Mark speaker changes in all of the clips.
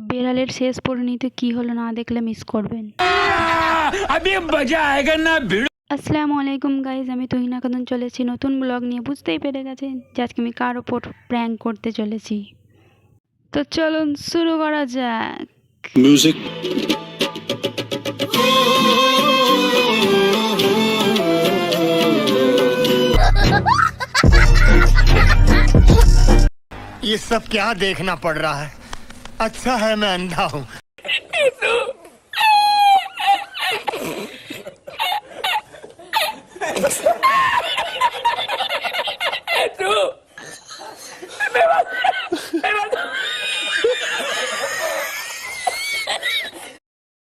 Speaker 1: বেড়ালের শেষ পরিণতি কি হলো না দেখলে মিস করবেন
Speaker 2: अभी मजा आएगा ना भिड़ो
Speaker 1: আসসালামু আলাইকুম গাইজ আমি তুহিনা কদন চলেছি নতুন ব্লগ নিয়ে বুঝতেই পেরে গেছেন যে আজকে আমি কার ওপর প্র্যাঙ্ক করতে চলেছি তো চলুন শুরু করা যাক
Speaker 3: Music.
Speaker 4: ये सब क्या देखना पड़ रहा है अच्छा है मैं अंधा हूँ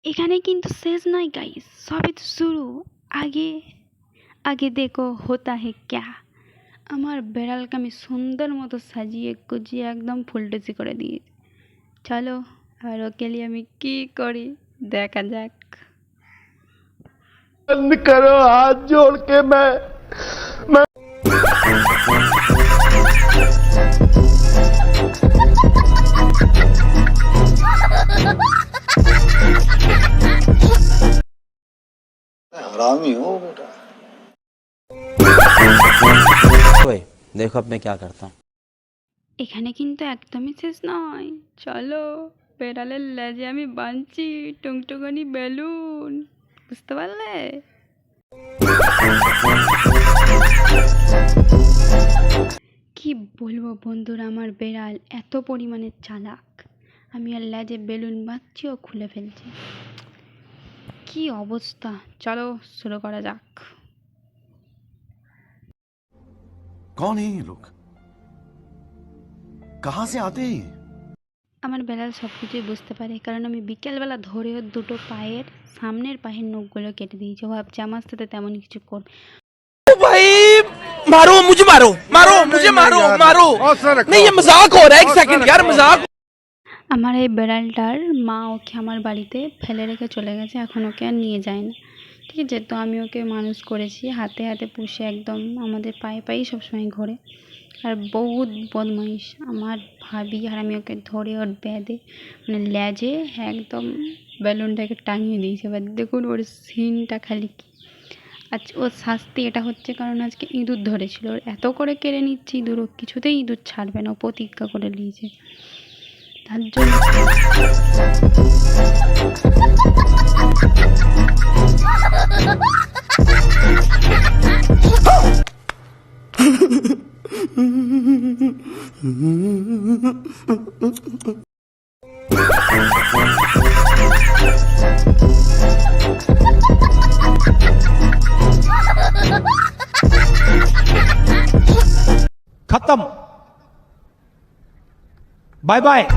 Speaker 1: এখানে কিন্তু শেষ নয় গাইস সবে তো শুরু আগে আগে দেখো হোতা হে ক্যা আমার বেড়ালকে আমি সুন্দর মতো সাজিয়ে গুজিয়ে একদম ফুলটুচি করে দিই চলো আর ওকে নিয়ে আমি কি করি দেখা যাক
Speaker 4: बंद करो हाथ जोड़ के मैं
Speaker 3: हरामी हो बेटा
Speaker 5: ओए देखो अब मैं क्या करता हूँ
Speaker 1: এখানে কিন্তু একদমই শেষ নয়। চলো, বেড়ালের লেজে আমি বাঁধছি টুংটুকানি বেলুন। বুঝতে পারলে? কি বলব বন্ধুর, আমার বেড়াল এত পরিমাণে চালাক। আমি আর লেজে বেলুন বাঁধছি, ও খুলে ফেলছি। কি অবস্থা? চলো, শুরু করা যাক।
Speaker 6: কন এই লোক? कहां से आते हैं ये?
Speaker 1: আমার বেলাল সব কিছুই বুঝতে পারে কারণ আমি বিকেলবেলা ধরে ওর দুটো পায়ের সামনের পায়ের নখগুলো কেটে দিয়েছি ও ভাবছে আমার সাথে তেমন কিছু করবে
Speaker 7: भाई मारो मुझे मारो मारो मुझे मारो मारो नहीं ये मजाक हो रहा है एक सेकंड यार मजाक
Speaker 1: আমার এই বেড়ালটার মা ওকে আমার বাড়িতে ফেলে রেখে চলে গেছে এখন ওকে আর নিয়ে যায় না ঠিক আছে তো আমি ওকে মানুষ করেছি হাতে হাতে পুষে একদম আমাদের পায়ে পায়েই সবসময় ঘোরে আর বহুত বদমাইশ। আমার ভাবি আর আমি ওকে ধরে ওর বেঁধে মানে লেজে একদম বেলুনটাকে টাঙিয়ে দিয়েছে। এবার দেখুন ওর সিনটা খালি কি। আজ ওর শাস্তি, এটা হচ্ছে কারণ আজকে ইঁদুর ধরেছিল। ওর এত করে কেড়ে নিচ্ছে ইঁদুর, ও কিছুতেই ইঁদুর ছাড়বে না, ও প্রতিজ্ঞা করে নিয়েছে। তার জন্য
Speaker 7: खत्म बाय बाय